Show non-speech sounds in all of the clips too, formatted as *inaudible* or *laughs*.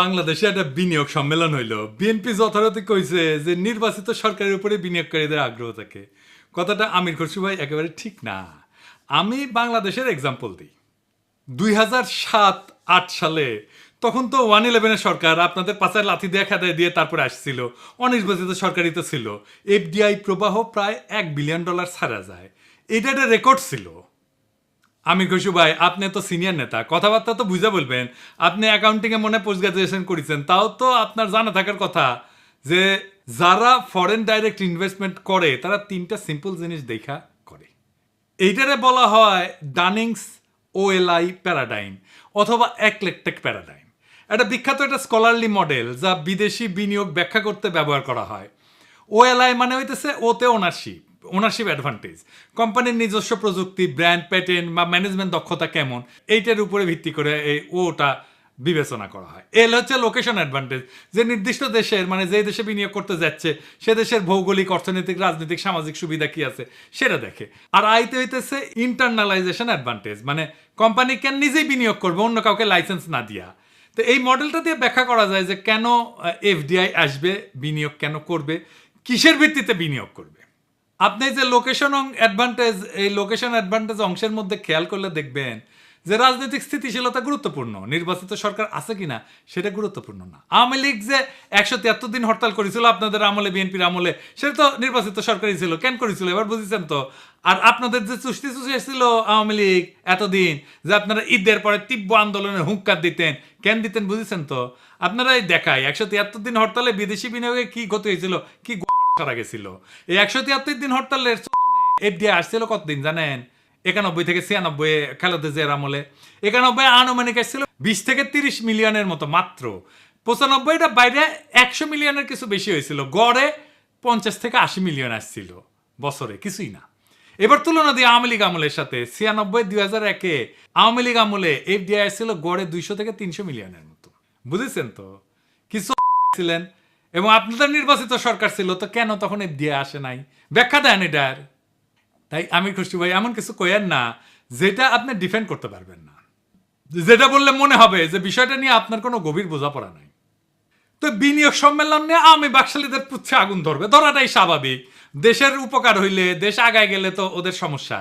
বাংলাদেশে একটা বিনিয়োগ সম্মেলন হইল। বিএনপি যথারীতি কইছে যে নির্বাচিত সরকারের উপরে বিনিয়োগকারীদের আগ্রহ থাকে। কথাটা আমির খসরু ভাই একেবারে ঠিক না। আমি বাংলাদেশের এক্সাম্পল দিই। দুই হাজার সাত, আট সালে তখন তো ওয়ান ইলেভেনের সরকার, আপনাদের পাশে লাথি দিয়ে খেদায় দিয়ে তারপরে আসছিল। অনির্বাচিত সরকারই তো ছিল। এফডিআই প্রবাহ প্রায় এক বিলিয়ন ডলার ছাড়া যায়। এটা একটা রেকর্ড ছিল। আমি কইসু ভাই। আপনি তো সিনিয়র নেতা। কথাবার্তা তো বুঝে বলবেন। আপনি অ্যাকাউন্টিং এ মনে পোস্ট গ্রাজুয়েশন করেছেন। তাও তো আপনার জানা থাকার কথা যে যারা ফরেন ডাইরেক্ট ইনভেস্টমেন্ট করে, তারা তিনটা সিম্পল জিনিস দেখা করে। এইটারে বলা হয় ডানিংস ওএলআই প্যারাডাইম অথবা একলেকটেক প্যারাডাইম একটা বিখ্যাত একটা স্কলারলি মডেল যা বিদেশি বিনিয়োগ ব্যাখ্যা করতে ব্যবহার করা হয়। ওএলআই মানে হইতেছে ওতে ওনারশিপ ওনারশিপ অ্যাডভান্টেজ কোম্পানির নিজস্ব প্রযুক্তি ব্র্যান্ড প্যাটেন্ট বা ম্যানেজমেন্ট দক্ষতা কেমন, এইটার উপরে ভিত্তি করে এই ওটা বিবেচনা করা হয়। এল হচ্ছে লোকেশন অ্যাডভান্টেজ যে নির্দিষ্ট দেশের মানে যে দেশে বিনিয়োগ করতে যাচ্ছে, সে দেশের ভৌগোলিক, অর্থনৈতিক, রাজনৈতিক, সামাজিক সুবিধা কি আছে, সেটা দেখে। আর আইতে হইতেছে ইন্টারনালাইজেশন অ্যাডভান্টেজ মানে কোম্পানি কেন নিজেই বিনিয়োগ করবে, অন্য কাউকে লাইসেন্স না দিয়া। তো এই মডেলটা দিয়ে ব্যাখ্যা করা যায় যে কেন এফডিআই আসবে, বিনিয়োগ কেন করবে, কিসের ভিত্তিতে বিনিয়োগ করবে। আপনি যে লোকেশন অ্যাডভান্টেজ এই লোকেশন অ্যাডভান্টেজ অংশের মধ্যে খেয়াল করলে দেখবেন যে রাজনৈতিক স্থিতিশীলতা গুরুত্বপূর্ণ। নির্বাচিত সরকার আছে কিনা সেটা গুরুত্বপূর্ণ না। আওয়ামী লীগ যে একশো তিয়াত্তর দিন হরতাল করেছিল, আপনাদের আমলে, বিএনপির আমলে, সেটা তো নির্বাচিত সরকারই ছিল, কেন করেছিল? এবার বুঝেছেন তো। আর আপনাদের যে চুষ্টি চুষি ছিল আওয়ামী লীগ এতদিন, যে আপনারা ঈদের পরে তীব্র আন্দোলনের হুঙ্কার দিতেন, কেন দিতেন বুঝেছেন তো? আপনারা এই দেখায় একশো তিয়াত্তর দিন হরতালে বিদেশি বিনিয়োগে কি ক্ষতি হয়েছিল, কি সারা গেছিল এই একশো তিয়াত্তর দিন হরতালের এফডিআই আসছিল কতদিন জানেন? একানব্বই থেকে ছিয়ানব্বই খালেদা জিয়ার আমলে একানব্বই আনুমানিক আসছিল বিশ থেকে তিরিশ মিলিয়নের মতো মাত্র। পঁচানব্বইটা বাইরে একশো মিলিয়নের কিছু বেশি হয়েছিল। গড়ে পঞ্চাশ থেকে আশি মিলিয়ন আসছিল বছরে, কিছুই না। এবার তুলনা দিয়ে আওয়ামী লীগ আমলের সাথে ছিয়ানব্বই দুই হাজার একে আওয়ামী লীগ আমলে এফডিআই আসছিল গড়ে দুইশো থেকে তিনশো মিলিয়নের মতো। বুঝেছেন তো? কিছু ছিলেন এবং আপনাদের নির্বাচিত সরকার ছিল, তো কেন তখন এফডিআই আসে নাই? ব্যাখ্যা দেন এটার তাই আমি খুশি, ভাই, এমন কিছু কয়েন না, যেটা আপনি ডিফেন্ড করতে পারবেন না। যেটা বললে মনে হবে যে বিষয়টা নিয়ে আপনার কোনো গভীর বোঝাপড়া নাই। তো বিনিয়োগ সম্মেলন নিয়ে আমি বাকশালীদের পুচ্ছে আগুন ধরবে, ধরাটাই স্বাভাবিক। দেশের উপকার হইলে, দেশ আগায় গেলে তো ওদের সমস্যা।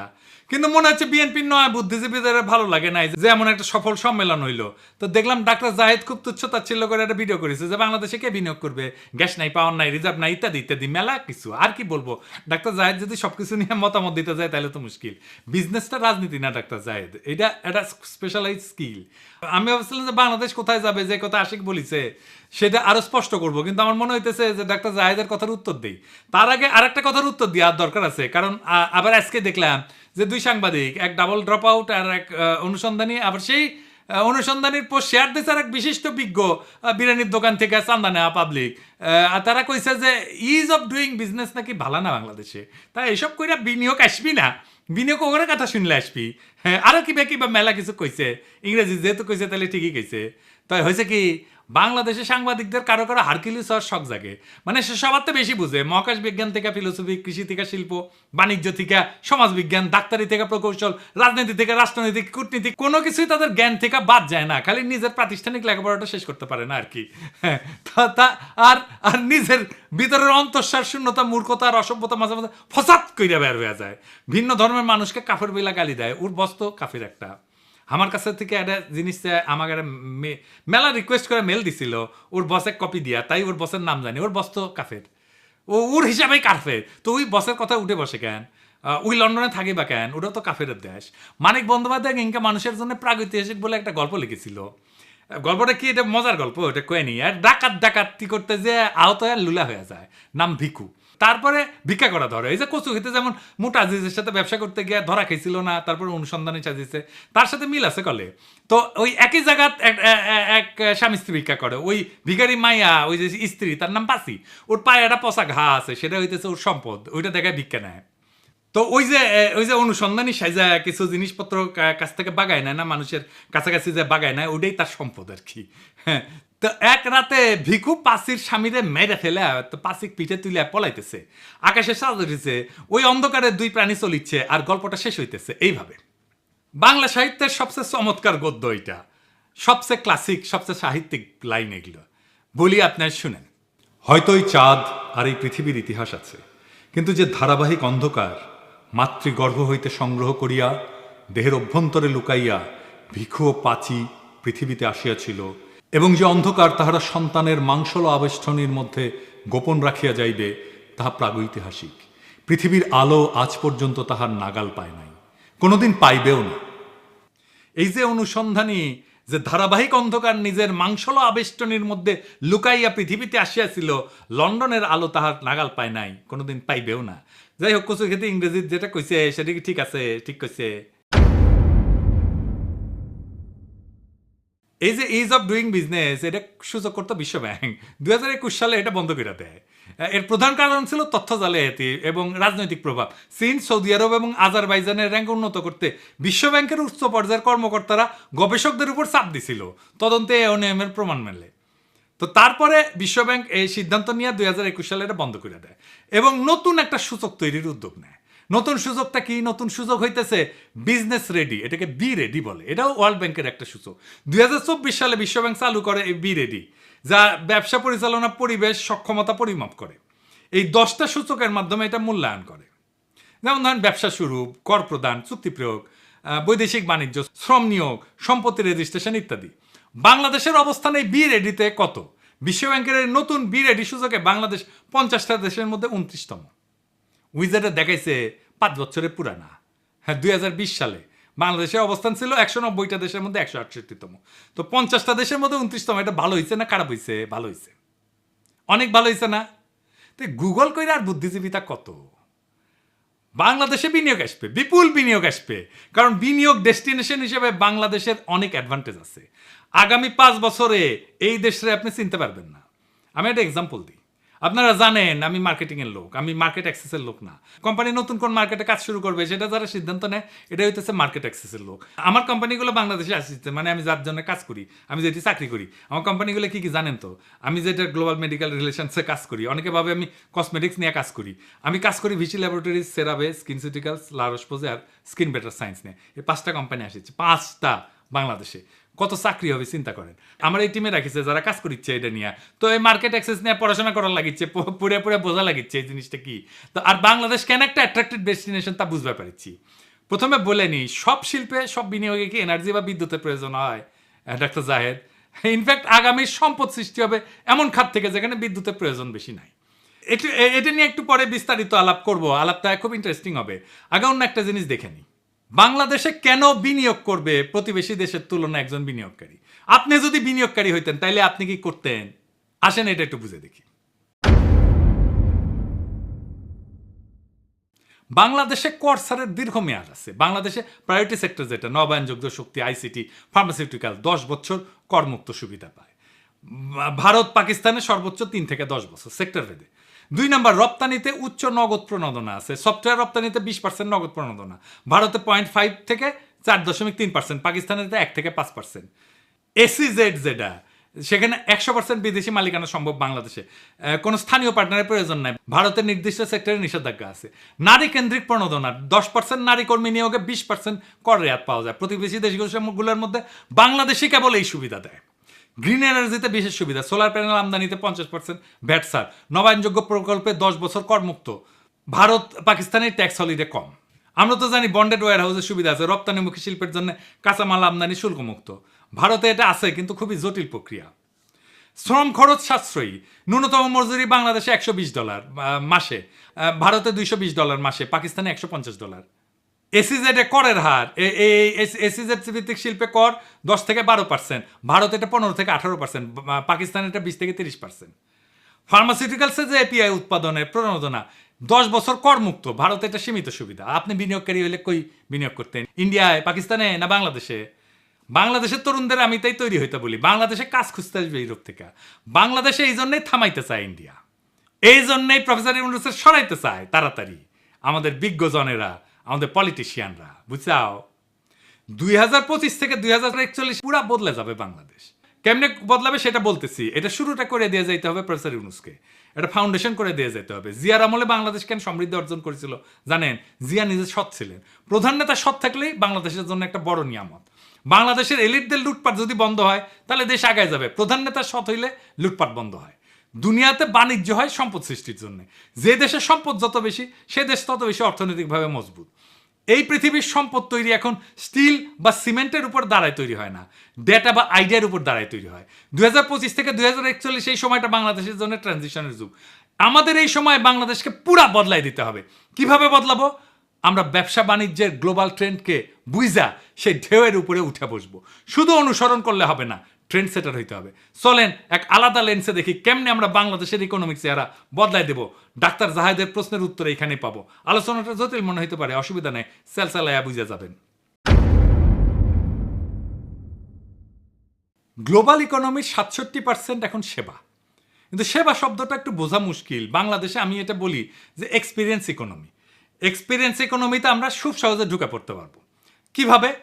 কিন্তু মনে হচ্ছে বিএনপির নয় বুদ্ধিজীবীদের ভালো লাগে নাই, যে এমন একটা সফল সম্মেলন হইল। তো দেখলাম ডাক্তার জাহেদ খুব তুচ্ছতার ছিল করে একটা ভিডিও করেছে যে বাংলাদেশে কে বিনিয়োগ করবে? গ্যাস নাই, পাওয়ার নাই, রিজার্ভ নাই, ইত্যাদি ইত্যাদি, মেলা কিছু। আর কি বলব? ডাক্তার জাহেদ যদি সবকিছু নিয়ে মতামত দিতে যায় তাহলে তো মুশকিল। বিজনেসটা রাজনীতি না, ডাক্তার জাহেদ। এটা একটা স্পেশালাইজ স্কিল আমি ভাবছিলাম যে বাংলাদেশ কোথায় যাবে? যে কথা আশিক বলিছে, সেটা আরও স্পষ্ট করব। কিন্তু আমার মনে হইতেছে যে ডাক্তার জাহেদের কথার উত্তর দিই। তার আগে আরেকটা কথার উত্তর দেওয়ার দরকার আছে। কারণ আবার আজকে দেখলাম যে দুই সাংবাদিক, এক ডাবল ড্রপ আউট আর এক অনুসন্ধানী। আবার সেই অনুসন্ধানীর পোস্ট শেয়ার দিয়েছে আর এক বিশিষ্ট বিজ্ঞ বিরিয়ানির দোকান থেকে চান্দা নেওয়া পাবলিক তারা কইছে যে ইজ অফ ডুইং বিজনেস নাকি ভালো না বাংলাদেশে? তাই এইসব কইরা বিনিয়োগ আসবি না। বিনিয়োগ ওখানে কথা শুনলে আসবি। হ্যাঁ আরও কিবা কিবা মেলা কিছু কইছে। ইংরেজি যেহেতু কইছে, তাহলে ঠিকই কইছে। তাই হয়েছে কি বাংলাদেশে সাংবাদিকদের কারও কারও হারকিলিস হওয়ার শখ জাগে। মানে সে সবার তো বেশি বুঝে মহাকাশ বিজ্ঞান থেকে ফিলোসফি কৃষি থেকে শিল্প বাণিজ্য থেকে সমাজ বিজ্ঞান ডাক্তারি থেকে প্রকৌশল রাজনীতি থেকে রাষ্ট্রনীতি কূটনীতি কোনো কিছুই তাদের জ্ঞান থেকে বাদ যায় না খালি নিজের প্রাতিষ্ঠানিক লেখাপড়াটা শেষ করতে পারে না আর কি। হ্যাঁ, তা- আর আর নিজের ভিতরের অন্তঃসার শূন্যতা মূর্খতা আর অসভ্যতা মাঝে মাঝে ফসাদ কইরা বের হয়ে যায়। ভিন্ন ধর্মের মানুষকে কাফের বেলা গালি দেয় ওর বস্ত কাফের একটা। আমার কাছে থেকে একটা জিনিস আমাকে একটা মেলা রিকোয়েস্ট করে মেল দিছিল, ওর বসে কপি দিয়া, তাই ওর বসের নাম জানি, ওর বস তো কাফের। ও ওর হিসাবেই কাফের। তো ওই বসের কথা উঠে বসে কেন? ওই লন্ডনে থাকি বা কেন? ওটা তো কাফের দেশ। মানিক বন্দ্যোপাধ্যায় ইনকা মানুষের জন্য প্রাগৈতিহাসিক বলে একটা গল্প লিখেছিল। গল্পটা কি? এটা মজার গল্প এটা কয়নি আর ডাকাত ডাকাতি করতে যে আহত হয়ে লুলা হয়ে যায়। নাম ভিকু। তারপরে ভিক্ষা করা ধরে। এই যে কচু খেতে যেমন মোটা আজিজের সাথে ব্যবসা করতে গিয়ে ধরা খেয়েছিল না, তারপরে অনুসন্ধানে চাজিয়েছে তার সাথে মিল আছে কলে। তো ওই একই জায়গাত এক- স্বামী স্ত্রী ভিক্ষা করে। ওই ভিখারি মাইয়া, ওই যে স্ত্রী, তার নাম পাসি। ওর পায়ে একটা পচা ঘা আছে, সেটা হইতেছে ওর সম্পদ, ওইটা দেখায় ভিক্ষা নেয়। তো ওই যে ওই যে অনুসন্ধানী সাজা কিছু জিনিসপত্র কাছ থেকে বাগায় নেয় না, মানুষের কাছাকাছি যে বাগায় নেয় ওটাই তার সম্পদ আর কি। হ্যাঁ তো এক রাতে ভিকু পাসির স্বামীরে মেরে ফেলে, তো পাসিক পিঠে তুলে পলাইতেছে। আকাশে সাজ উঠেছে, ওই অন্ধকারে দুই প্রাণী চলিচ্ছে আর গল্পটা শেষ হইতেছে। এইভাবে। বাংলা সাহিত্যের সবচেয়ে চমৎকার গদ্য এটা সবচেয়ে ক্লাসিক সবচেয়ে সাহিত্যিক লাইন এগুলো। বলি আপনার শুনেন। হয়তো এই চাঁদ আর এই পৃথিবীর ইতিহাস আছে, কিন্তু যে ধারাবাহিক অন্ধকার মাতৃগর্ভ হইতে সংগ্রহ করিয়া, দেহের অভ্যন্তরে লুকাইয়া ভিক্ষু ও পাচি পৃথিবীতে আসিয়াছিল এবং যে অন্ধকার তাহারা সন্তানের মাংসল আবেষ্টনীর মধ্যে গোপন রাখিয়া যাইবে, তাহা প্রাগৈতিহাসিক। পৃথিবীর আলো আজ পর্যন্ত তাহার নাগাল পায় নাই। কোনোদিন পাইবেও না। এই যে অনুসন্ধানী, যে ধারাবাহিক অন্ধকার নিজের মাংসল আবেষ্টনীর মধ্যে লুকাইয়া পৃথিবীতে আসিয়াছিল, লন্ডনের আলো তাহার নাগাল পায় নাই, কোনোদিন পাইবেও না। যাই হোক কচু খেতে ইংরেজি যেটা কইছে, সেটা কি ঠিক আছে? ঠিক কইছে? এই যে ইজ অফ ডুইং বিজনেস এটা সূচক করতো বিশ্ব ব্যাংক দুই হাজার একুশ সালে এটা বন্ধ করে দেয়। এর প্রধান কারণ ছিল তথ্য জালিয়াতি এবং রাজনৈতিক প্রভাব। চীন, সৌদি আরব এবং আজারবাইজানের র্যাঙ্ক উন্নত করতে বিশ্ব ব্যাংকের উচ্চ পর্যায়ের কর্মকর্তারা গবেষকদের উপর চাপ দিছিল। তদন্তে এ অনিয়মের প্রমাণ মেলে। তো তারপরে বিশ্বব্যাংক এই সিদ্ধান্ত নিয়ে দুই হাজার একুশ সালে এটা বন্ধ করে দেয় এবং নতুন একটা সূচক তৈরির উদ্যোগ নেয়। নতুন সুযোগটা কি? নতুন সুযোগ হইতেছে বিজনেস রেডি এটাকে বি রেডি বলে। এটাও ওয়ার্ল্ড ব্যাংকের একটা সূচক। দুই হাজার চব্বিশ সালে বিশ্বব্যাংক চালু করে এই বি রেডি যা ব্যবসা পরিচালনা, পরিবেশ, সক্ষমতা পরিমাপ করে। এই দশটা সূচকের মাধ্যমে এটা মূল্যায়ন করে। যেমন ধরেন, ব্যবসা শুরু, কর প্রদান, চুক্তি প্রয়োগ বৈদেশিক বাণিজ্য, শ্রম নিয়োগ, সম্পত্তি রেজিস্ট্রেশন ইত্যাদি। বাংলাদেশের অবস্থান এই বি রেডিতে কত? বিশ্বব্যাংকের নতুন বি রেডি সূচকে বাংলাদেশ পঞ্চাশটা দেশের মধ্যে উনত্রিশতম। উইজারে দেখাইছে পাঁচ বছরের পুরানা। হ্যাঁ দুই হাজার বিশ সালে। বাংলাদেশের অবস্থান ছিল একশো নব্বইটা দেশের মধ্যে একশো আটষট্টিতম। তো পঞ্চাশটা দেশের মধ্যে উনত্রিশতম। এটা ভালো হয়েছে না খারাপ হয়েছে ভালো হয়েছে অনেক ভালো হয়েছে না? তো গুগল কইরা আর বুদ্ধিজীবিতা কত? বাংলাদেশে বিনিয়োগ আসবে, বিপুল বিনিয়োগ আসবে। কারণ বিনিয়োগ ডেস্টিনেশন হিসেবে বাংলাদেশের অনেক অ্যাডভান্টেজ আছে। আগামী পাঁচ বছরে এই দেশে আপনি চিনতে পারবেন না। আমি একটা এক্সাম্পল দিই। আপনারা জানেন, আমি মার্কেটিং এর লোক, আমি মার্কেট অ্যাক্সেসের লোক না। কোম্পানি নতুন কোন মার্কেটে কাজ শুরু করবে, সেটা যারা সিদ্ধান্ত নেয় এটা হইতেছে মার্কেট অ্যাক্সেসের লোক। আমার কোম্পানিগুলো বাংলাদেশে আসছে মানে আমি যার জন্য কাজ করি, আমি যেটি চাকরি করি। আমার কোম্পানিগুলো কি কি জানেন তো? আমি যেটা গ্লোবাল মেডিকেল রিলেশনসে কাজ করি, অনেকে ভাবে আমি কসমেটিক্স নিয়ে কাজ করি। আমি কাজ করি Vichy laboratory CeraVe SkinCeuticals La Roche Posay আর স্কিন বেটার সায়েন্স নিয়ে। এই পাঁচটা কোম্পানি আসছে, পাঁচটা বাংলাদেশে। কত চাকরি হবে, চিন্তা করেন। আমার এই টিমে রাখিছে, যারা কাজ করিচ্ছে এটা নিয়ে। তো এই মার্কেট অ্যাক্সেস নিয়ে পড়াশোনা করার লাগিচ্ছে পুরে পুরে বোঝা লাগিচ্ছে এই জিনিসটা কি। তো আর বাংলাদেশ কেন একটা অ্যাট্রাক্টিভ ডেস্টিনেশন তা বুঝতে পারছি। প্রথমে বলে নি সব শিল্পে সব বিনিয়োগে কি এনার্জি বা বিদ্যুতের প্রয়োজন হয়? ডাক্তার জাহেদ। ইনফ্যাক্ট আগামী সম্পদ সৃষ্টি হবে এমন খাত থেকে যেখানে বিদ্যুতের প্রয়োজন বেশি নাই। এটা নিয়ে একটু পরে বিস্তারিত আলাপ করব, আলাপটা খুব ইন্টারেস্টিং হবে। আগে অন্য একটা জিনিস দেখে নিই। বাংলাদেশে কেন বিনিয়োগ করবে প্রতিবেশী দেশের তুলনায় একজন বিনিয়োগকারী? আপনি যদি বিনিয়োগকারী হইতেন, তাইলে আপনি কি করতেন? আসেন, এটা একটু বুঝে দেখি। বাংলাদেশে করসারের দীর্ঘমেয়াদ আছে। বাংলাদেশে প্রায়োরিটি সেক্টর যেটা, নবায়নযোগ্য শক্তি আইসিটি ফার্মাসিউটিক্যাল দশ বছর করমুক্ত সুবিধা পায়। ভারত, পাকিস্তানে সর্বোচ্চ তিন থেকে দশ বছর সেক্টর ভেদে। দুই নম্বর, রপ্তানিতে উচ্চ নগদ প্রণোদনা আছে। সফটওয়্যার রপ্তানিতে বিশ পার্সেন্ট নগদ প্রণোদনা। ভারতে পয়েন্ট ফাইভ থেকে চার দশমিক তিন পার্সেন্ট, পাকিস্তানেতে এক থেকে পাঁচ পার্সেন্ট। এসি জেড যেটা সেখানে একশো পার্সেন্ট বিদেশি মালিকানা সম্ভব বাংলাদেশে। কোনো স্থানীয় পার্টনারের প্রয়োজন নাই। ভারতের নির্দিষ্ট সেক্টরে নিষেধাজ্ঞা আছে। নারী কেন্দ্রিক প্রণোদনা, দশ পার্সেন্ট নারী কর্মী নিয়োগে বিশ পার্সেন্ট কর রেয়াত পাওয়া যায়। প্রতিবেশী দেশগুলোর মধ্যে বাংলাদেশই কেবল এই সুবিধা দেয়। গ্রিন এনার্জিতে বিশেষ সুবিধা সোলার প্যানেল আমদানিতে পঞ্চাশ পার্সেন্ট ভ্যাট সার নবায়নযোগ্য প্রকল্পে দশ বছর করমুক্ত। ভারত, পাকিস্তানের ট্যাক্স হলিডে কম। আমরা তো জানি বন্ডেড ওয়ার হাউসের সুবিধা আছে রপ্তানিমুখী শিল্পের জন্য কাঁচামাল আমদানি শুল্কমুক্ত। ভারতে এটা আছে, কিন্তু খুবই জটিল প্রক্রিয়া। শ্রম খরচ সাশ্রয়ী, ন্যূনতম মজুরি বাংলাদেশে একশো বিশ ডলার মাসে। ভারতে দুইশো বিশ ডলার মাসে, পাকিস্তানে একশো পঞ্চাশ ডলার। এসিজেড করের হার। এই এসিজেড ভিত্তিক শিল্পে কর দশ থেকে বারো পার্সেন্ট। ভারত এটা পনেরো থেকে আঠারো পার্সেন্ট। পাকিস্তান এটা বিশ থেকে তিরিশ পার্সেন্ট। ফার্মাসিউটিক্যালসে যে এপিআই উৎপাদনের প্রণোদনা, দশ বছর করমুক্ত। ভারতে এটা সীমিত সুবিধা। আপনি বিনিয়োগকারী হলে কই বিনিয়োগ করতেন? ইন্ডিয়ায়, পাকিস্তানে না বাংলাদেশে? বাংলাদেশের তরুণদের আমি তাই তৈরি হইতে বলি। বাংলাদেশে কাজ খুঁজতে আসবে ইউরোপ থেকে। বাংলাদেশে এই জন্যই থামাইতে চায় ইন্ডিয়া। এই জন্যই প্রফেসর ইউনুসের সরাইতে চায়, তাড়াতাড়ি। আমাদের বিজ্ঞজনেরা আমাদের পলিটিশিয়ানরা বুঝছাও? দুই হাজার পঁচিশ থেকে দুই হাজার একচল্লিশ পুরা বদলে যাবে বাংলাদেশ। কেমনে বদলাবে সেটা বলতেছি। এটা শুরুটা করে দিয়ে যেতে হবে প্রফেসর ইউনুসকে। এটা ফাউন্ডেশন করে দিয়ে যেতে হবে। জিয়ার আমলে বাংলাদেশ কেন সমৃদ্ধি অর্জন করেছিল? জানেন, জিয়া নিজে সৎ ছিলেন। প্রধান নেতা সৎ থাকলেই বাংলাদেশের জন্য একটা বড় নিয়ামত। বাংলাদেশের এলিটদের লুটপাট যদি বন্ধ হয়, তাহলে দেশ আগায় যাবে। প্রধান নেতা সৎ হইলে লুটপাট বন্ধ হয়। দুনিয়াতে বাণিজ্য হয় সম্পদ সৃষ্টির জন্য। যে দেশের সম্পদ যত বেশি, সে দেশ তত বেশি অর্থনৈতিকভাবে মজবুত। এই পৃথিবীর সম্পদ তৈরি এখন স্টিল বা সিমেন্টের উপর দাঁড়ায় তৈরি হয় না। ডেটা বা আইডিয়ার উপর দাঁড়ায় তৈরি হয়। দুই হাজার পঁচিশ থেকে দুই হাজার একচল্লিশ এই সময়টা বাংলাদেশের জন্য ট্রানজিশনের যুগ। আমাদের এই সময় বাংলাদেশকে পুরা বদলাই দিতে হবে। কীভাবে বদলাবো? আমরা ব্যবসা বাণিজ্যের গ্লোবাল ট্রেন্ডকে বুঝা সেই ঢেউয়ের উপরে উঠে বসবো। শুধু অনুসরণ করলে হবে না ট্রেন্ড সেটার হইতে হবে। চলেন এক আলাদা লেন্সে দেখি কেমনে আমরা বাংলাদেশের ইকোনমিক চেহারা বদলাই দেব। ডাক্তার জাহাদের প্রশ্নের উত্তর এখানেই পাবো। আলোচনাটা জটিল মনে হইতে পারে, অসুবিধা নেই, সেলসালায়া বুঝে যাবেন। গ্লোবাল ইকোনমির সাতষট্টি পার্সেন্ট এখন সেবা। কিন্তু সেবা শব্দটা একটু বোঝা মুশকিল। বাংলাদেশে আমি এটা বলি যে এক্সপিরিয়েন্স ইকোনমি এক্সপিরিয়েন্স ইকোনমিতে আমরা খুব সহজে ঢুকে পড়তে পারব। কীভাবে?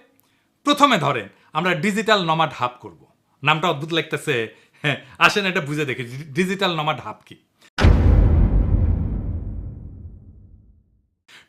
প্রথমে ধরেন, আমরা ডিজিটাল নমাড হাব করব। নামটা অদ্ভুত লাগতেছে। *laughs* আসেন এটা বুঝে দেখি। ডিজিটাল নমাড হাব কি?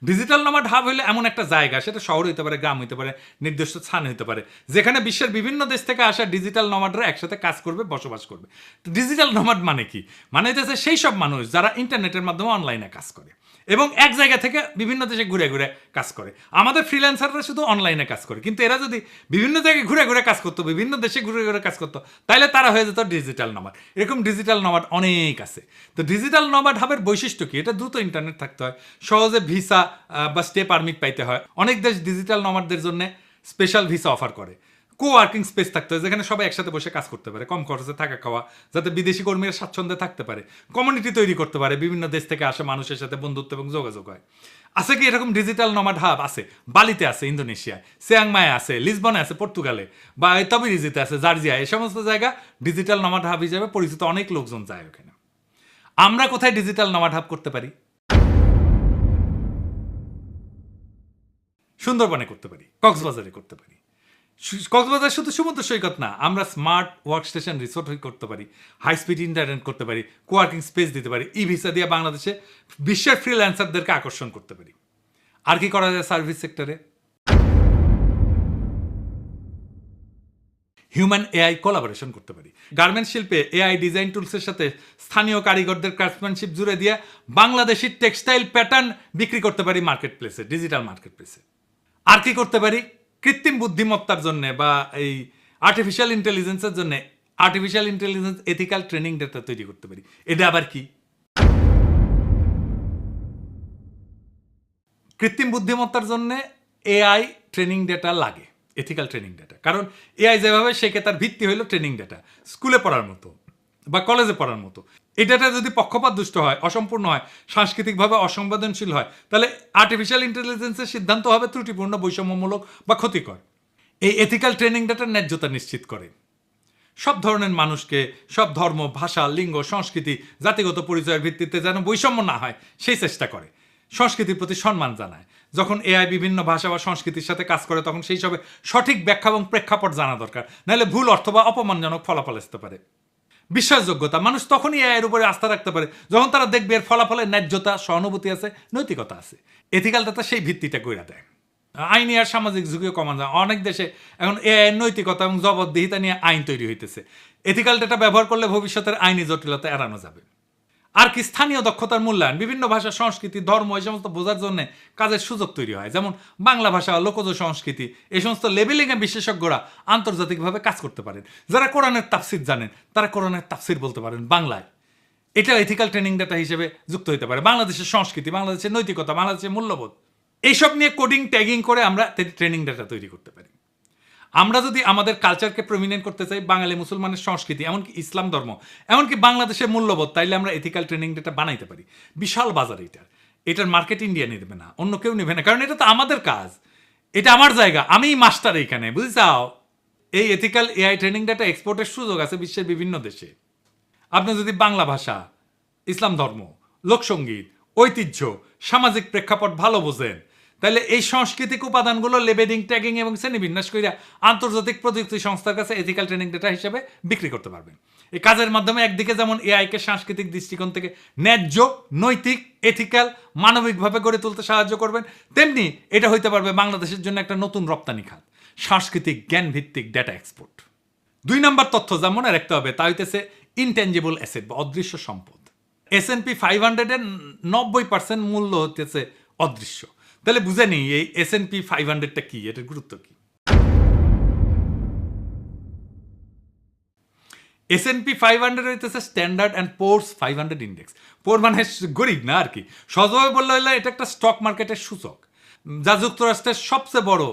ডিজিটাল নমাড হাব হইলে এমন একটা জায়গা, সেটা শহর হইতে পারে, গ্রাম হইতে পারে, নির্দিষ্ট স্থান হইতে পারে, যেখানে বিশ্বের বিভিন্ন দেশ থেকে আসা ডিজিটাল নমাডরা একসাথে কাজ করবে, বসবাস করবে। ডিজিটাল নমাড মানে কি? মানে হচ্ছে সেই সব মানুষ যারা ইন্টারনেটের মাধ্যমে অনলাইনে কাজ করে। এবং এক জায়গা থেকে বিভিন্ন দেশে ঘুরে ঘুরে কাজ করে। আমাদের ফ্রিল্যান্সাররা শুধু অনলাইনে কাজ করে। কিন্তু এরা যদি বিভিন্ন জায়গায় ঘুরে ঘুরে কাজ করতো, বিভিন্ন দেশে ঘুরে ঘুরে কাজ করতো তাহলে তারা হয়ে যেত ডিজিটাল নমাড এরকম ডিজিটাল নমাড অনেক আছে। তো ডিজিটাল নমাড হাবের বৈশিষ্ট্য কি? এটা দ্রুত ইন্টারনেট থাকতে হয়। সহজে ভিসা বা স্টে পারমিট পাইতে হয়। অনেক দেশ ডিজিটাল নমাডদের জন্য স্পেশাল ভিসা অফার করে। কো ওয়ার্কিং স্পেস থাকতে হয়, যেখানে সবাই একসাথে বসে কাজ করতে পারে, কম খরচে থাকা খাওয়া, যাতে বিদেশি কর্মীরা স্বাচ্ছন্দ্যে থাকতে পারে। কমিউনিটি তৈরি করতে পারে, বিভিন্ন দেশ থেকে আসা মানুষের সাথে বন্ধুত্ব এবং যোগাযোগ হয়। আছে কি এরকম ডিজিটাল নমাড হাব আছে। বালিতে আছে, ইন্দোনেশিয়ায়। সিয়াংমায় আছে লিসবনে আছে পর্তুগালে বা তবিরিজিতে আছে জার্জিয়া এই সমস্ত জায়গা ডিজিটাল নমাড হাব হিসেবে পরিচিত অনেক লোকজন যায় ওখানে। আমরা কোথায় ডিজিটাল নমাড হাব করতে পারি? সুন্দরবনে করতে পারি, কক্সবাজারে করতে পারি। কক্সবাজার শুধু সমুদ্র সৈকত না, আমরা স্মার্ট ওয়ার্ক স্টেশন রিসোর্ট করতে পারি হাই স্পিড ইন্টারনেট করতে পারি কোয়ার্কিং স্পেস দিতে পারি ই ভিসা দিয়ে বাংলাদেশে বিশ্বের ফ্রিল্যান্সারদেরকে আকর্ষণ করতে পারি। আর কি করা যায় সার্ভিস সেক্টরে হিউম্যান এআই কোলাবোরেশন করতে পারি। গার্মেন্ট শিল্পে এআই ডিজাইন টুলসের সাথে স্থানীয় কারিগরদের ক্রাফটম্যানশিপ জুড়ে দিয়ে বাংলাদেশি টেক্সটাইল প্যাটার্ন বিক্রি করতে পারি মার্কেট প্লেসে ডিজিটাল মার্কেট প্লেসে আর কি করতে পারি? কৃত্রিম বুদ্ধিমত্তার জন্য বা এই আর্টিফিশিয়াল ইন্টেলিজেন্সের জন্য artificial intelligence ethical training data তৈরি করতে পারি। এটা আবার কি? কৃত্রিম বুদ্ধিমত্তার জন্য এআই ট্রেনিং ডেটা লাগে এথিক্যাল ট্রেনিং ডেটা কারণ এআই যেভাবে শেখে তার ভিত্তি হলো ট্রেনিং ডেটা স্কুলে পড়ার মতো বা কলেজে পড়ার মতো। এই ডেটা যদি পক্ষপাত দুষ্ট হয়, অসম্পূর্ণ হয়, সাংস্কৃতিকভাবে অসংবেদনশীল হয়, তাহলে আর্টিফিশিয়াল ইন্টেলিজেন্সের সিদ্ধান্ত হবে ত্রুটিপূর্ণ, বৈষম্যমূলক বা ক্ষতিকর। এই এথিক্যাল ট্রেনিং ডেটার ন্যায্যতা নিশ্চিত করে। সব ধরনের মানুষকে, সব ধর্ম, ভাষা, লিঙ্গ, সংস্কৃতি, জাতিগত পরিচয়ের ভিত্তিতে যেন বৈষম্য না হয়, সেই চেষ্টা করে। সংস্কৃতির প্রতি সম্মান জানায়। যখন এআই বিভিন্ন ভাষা বা সংস্কৃতির সাথে কাজ করে, তখন সেই সবে সঠিক ব্যাখ্যা এবং প্রেক্ষাপট জানা দরকার। নাহলে ভুল অর্থ বা অপমানজনক ফলাফল আসতে পারে। বিশ্বাসযোগ্যতা। মানুষ তখনই এর উপরে আস্থা রাখতে পারে, যখন তারা দেখবে এর ফলাফলে ন্যায্যতা, সহানুভূতি আছে, নৈতিকতা আছে। এথিক্যাল ডাটা সেই ভিত্তিটা কইরা দেয়। আইনি আর সামাজিক ঝুঁকিও কমান যায়। অনেক দেশে এখন এ নৈতিকতা এবং জবাবদিহিতা নিয়ে আইন তৈরি হইতেছে। এথিক্যাল ডেটা ব্যবহার করলে ভবিষ্যতের আইনি জটিলতা এড়ানো যাবে। আর কি স্থানীয় দক্ষতার মূল্যায়ন, বিভিন্ন ভাষা সংস্কৃতি, ধর্ম, এই সমস্ত বোঝার জন্য কাজের সুযোগ তৈরি হয়। যেমন বাংলা ভাষা, লোকজ সংস্কৃতি, এই সমস্ত লেবেলিংয়ে বিশেষজ্ঞরা আন্তর্জাতিকভাবে কাজ করতে পারেন। যারা কোরআনের তাফসির জানেন, তারা কোরআনের তাফসির বলতে পারেন বাংলায়। এটা এথিক্যাল ট্রেনিং ডাটা হিসেবে যুক্ত হতে পারে। বাংলাদেশের সংস্কৃতি, বাংলাদেশের নৈতিকতা, বাংলাদেশের মূল্যবোধ, এইসব নিয়ে কোডিং ট্যাগিং করে আমরা ট্রেনিং ডাটা তৈরি করতে পারি। আমরা যদি আমাদের কালচারকে প্রমিনেন্ট করতে চাই, বাঙালি মুসলমানের সংস্কৃতি, এমনকি ইসলাম ধর্ম, এমনকি বাংলাদেশের মূল্যবোধ, তাইলে আমরা এথিক্যাল ট্রেনিং ডেটা বানাইতে পারি। বিশাল বাজার এটার। এটার মার্কেট ইন্ডিয়া নেবে না, অন্য কেউ নেবে না, কারণ এটা তো আমাদের কাজ। এটা আমার জায়গা, আমি মাস্টার এইখানে, বুঝছাও? এই এথিক্যাল এআই ট্রেনিং ডেটা এক্সপোর্টের সুযোগ আছে বিশ্বের বিভিন্ন দেশে। আপনি যদি বাংলা ভাষা, ইসলাম ধর্ম লোকসঙ্গীত ঐতিহ্য, সামাজিক প্রেক্ষাপট ভালো বোঝেন তাহলে এই সাংস্কৃতিক উপাদানগুলো লেবেলিং ট্যাগিং এবং শ্রেণীবিন্যাস কইরা আন্তর্জাতিক প্রযুক্তি সংস্থার কাছে এথিক্যাল ট্রেনিং ডেটা হিসেবে বিক্রি করতে পারবেন। এই কাজের মাধ্যমে একদিকে যেমন এআইকে সাংস্কৃতিক দৃষ্টিকোণ থেকে ন্যায্য, নৈতিক এথিক্যাল মানবিকভাবে গড়ে তুলতে সাহায্য করবেন, তেমনি এটা হইতে পারবে বাংলাদেশের জন্য একটা নতুন রপ্তানি খাত, সাংস্কৃতিক জ্ঞান ভিত্তিক ডেটা এক্সপোর্ট দুই নম্বর তথ্য যা মনে রাখতে হবে, তা হইতেছে ইনটেঞ্জিবল অ্যাসেট বা অদৃশ্য সম্পদ। এস এন পি ফাইভ হান্ড্রেডের নব্বই পার্সেন্ট মূল্য হতেছে অদৃশ্য। তাহলে বুঝে নিই, এই এস এন পি ফাইভ হান্ড্রেডটা কি? এটার গুরুত্ব কি? S and P five hundred হইতেছে standard and Poor's five hundred index poor মানে গরিব না আর কি। সহজভাবে বললে এটা একটা স্টক মার্কেটের সূচক। যা যুক্তরাষ্ট্রের সবচেয়ে বড়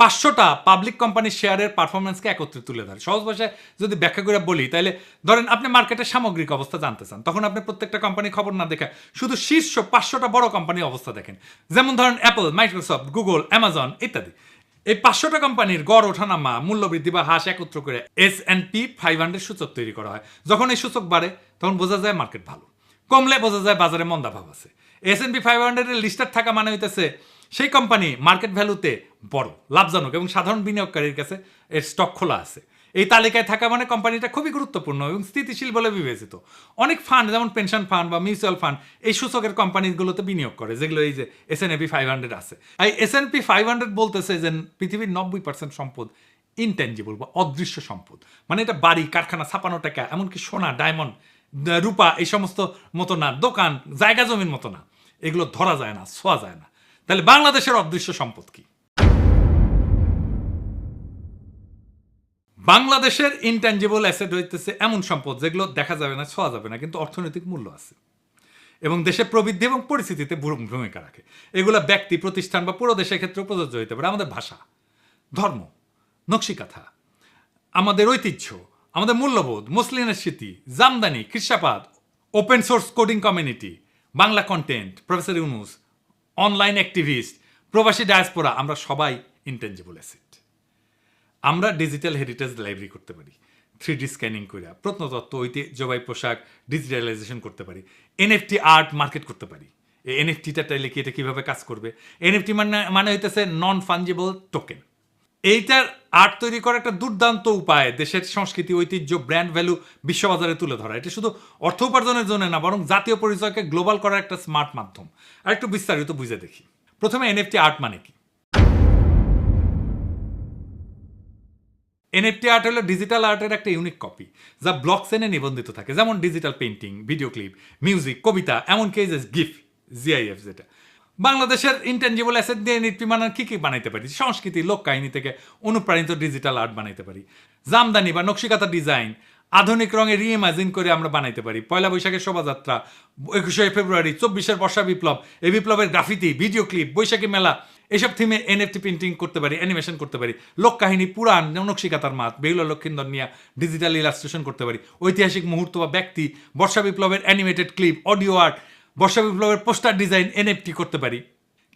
পাঁচশোটা পাবলিক কোম্পানির শেয়ারের পারফরমেন্সকে একত্রে তুলে ধরে। সহজ ভাষায় যদি ব্যাখ্যা করে বলি তাহলে ধরেন আপনি মার্কেটের সামগ্রিক অবস্থা জানতে চান, তখন আপনি প্রত্যেকটা কোম্পানির খবর না দেখে শুধু শীর্ষ পাঁচশোটা বড় কোম্পানির অবস্থা দেখেন। যেমন ধরেন অ্যাপল মাইক্রোসফট গুগল অ্যামাজন ইত্যাদি। এই পাঁচশোটা কোম্পানির গড়, ওঠানামা, মূল্যবৃদ্ধি বা হ্রাস একত্র করে S and P five hundred সূচক তৈরি করা হয়। যখন এই সূচক বাড়ে, তখন বোঝা যায় মার্কেট ভালো। কমলে বোঝা যায় বাজারে মন্দাভাব আছে। এস এন পি ফাইভ হান্ড্রেডের লিস্টার থাকা মানে হইতেছে, সেই কোম্পানি মার্কেট ভ্যালুতে বড়, লাভজনক এবং সাধারণ বিনিয়োগকারীর কাছে এর স্টক খোলা আছে। এই তালিকায় থাকা মানে কোম্পানিটা খুবই গুরুত্বপূর্ণ এবং স্থিতিশীল বলে বিবেচিত। অনেক ফান্ড যেমন পেনশন ফান্ড বা মিউচুয়াল ফান্ড এই সূচকের কোম্পানিগুলোতে বিনিয়োগ করে, যেগুলো এই যে S and P five hundred আছে। এই S and P five hundred বলতেছে যে পৃথিবীর নব্বই পার্সেন্ট সম্পদ ইনটেঞ্জিবল বা অদৃশ্য সম্পদ। মানে এটা বাড়ি, কারখানা, ছাপানো টাকা, এমনকি সোনা ডায়মন্ড রূপা, এই সমস্ত মতো না, দোকান, জায়গা জমির মতো না। এগুলো ধরা যায় না, ছোঁয়া যায় না। তাহলে বাংলাদেশের অদৃশ্য সম্পদ কি? বাংলাদেশের ইনট্যাঞ্জিবল অ্যাসেট হইতেছে এমন সম্পদ যেগুলো দেখা যাবে না, ছোঁয়া যাবে না, কিন্তু অর্থনৈতিক মূল্য আছে। এবং দেশের প্রবৃদ্ধি এবং পরিস্থিতিতে ভূমিকা রাখে। এগুলো ব্যক্তি, প্রতিষ্ঠান বা পুরো দেশের ক্ষেত্রে প্রযোজ্য হইতে পারে। আমাদের ভাষা, ধর্ম, নকশিকাথা, আমাদের ঐতিহ্য, আমাদের মূল্যবোধ, মুসলিমের স্মৃতি, Jamdani কৃষাপাত open source coding community Bangla content professor Yunus online activist প্রবাসী ডায়াসপোরা আমরা সবাই ইন্টেঞ্জিবল অ্যাসেট আমরা ডিজিটাল হেরিটেজ লাইব্রেরি করতে পারি। থ্রি ডি স্ক্যানিং করে প্রত্নতত্ত্ব ঐতিহ্যবাহী পোশাক ডিজিটালাইজেশন করতে পারি। এনএফটি আর্ট মার্কেট করতে পারি। এই এনএফটিটা তাইলে কি এটা কীভাবে কাজ করবে? এনএফটি মানে মানে হইতেছে নন ফাঞ্জিবল টোকেন এইটার আর্ট তৈরি করার একটা দুর্দান্ত উপায়, দেশের সংস্কৃতি, ঐতিহ্য ব্র্যান্ড ভ্যালু বিশ্ববাজারে তুলে ধরা। এটা শুধু অর্থ উপার্জনের জন্য না, বরং জাতীয় পরিচয়কে গ্লোবাল করার একটা স্মার্ট মাধ্যম। আর একটু বিস্তারিত বুঝে দেখি। প্রথমে এনএফটি আর্ট মানে কি? এনএফটি আর্ট হলো ডিজিটাল আর্টের একটা ইউনিক কপি যা ব্লক সেনে নিবন্ধিত থাকে। যেমন digital painting video clip music কবিতা, এমনকি এই যে গিফট জিআইএফ যেটা। বাংলাদেশের ইন্টেনজিবল অ্যাসেট দিয়ে বানান কী কি বানাইতে পারি? সংস্কৃতি, লোক কাহিনী থেকে অনুপ্রাণিত ডিজিটাল আর্ট বানাইতে পারি। জামদানি বা নকশিকাতা ডিজাইন আধুনিক রঙে রিইমাজিন করে আমরা বানাইতে পারি। পয়লা বৈশাখের শোভাযাত্রা, একুশে ফেব্রুয়ারি, চব্বিশের বর্ষা বিপ্লব, এই বিপ্লবের গ্রাফিতি ভিডিও ক্লিপ বৈশাখী মেলা এসব থিমে এনএফটি প্রিন্টিং করতে পারি অ্যানিমেশন করতে পারি, লোক কাহিনী, পুরাণ নকশিকাতার মাত বেহুলা লক্ষিন্দর নিয়ে ডিজিটাল ইলাস্ট্রেশন করতে পারি, ঐতিহাসিক মুহূর্ত বা ব্যক্তি, বর্ষা বিপ্লবের অ্যানিমেটেড ক্লিপ অডিও আর্ট বর্ষা বিপ্লবের পোস্টার ডিজাইন এনএফটি করতে পারি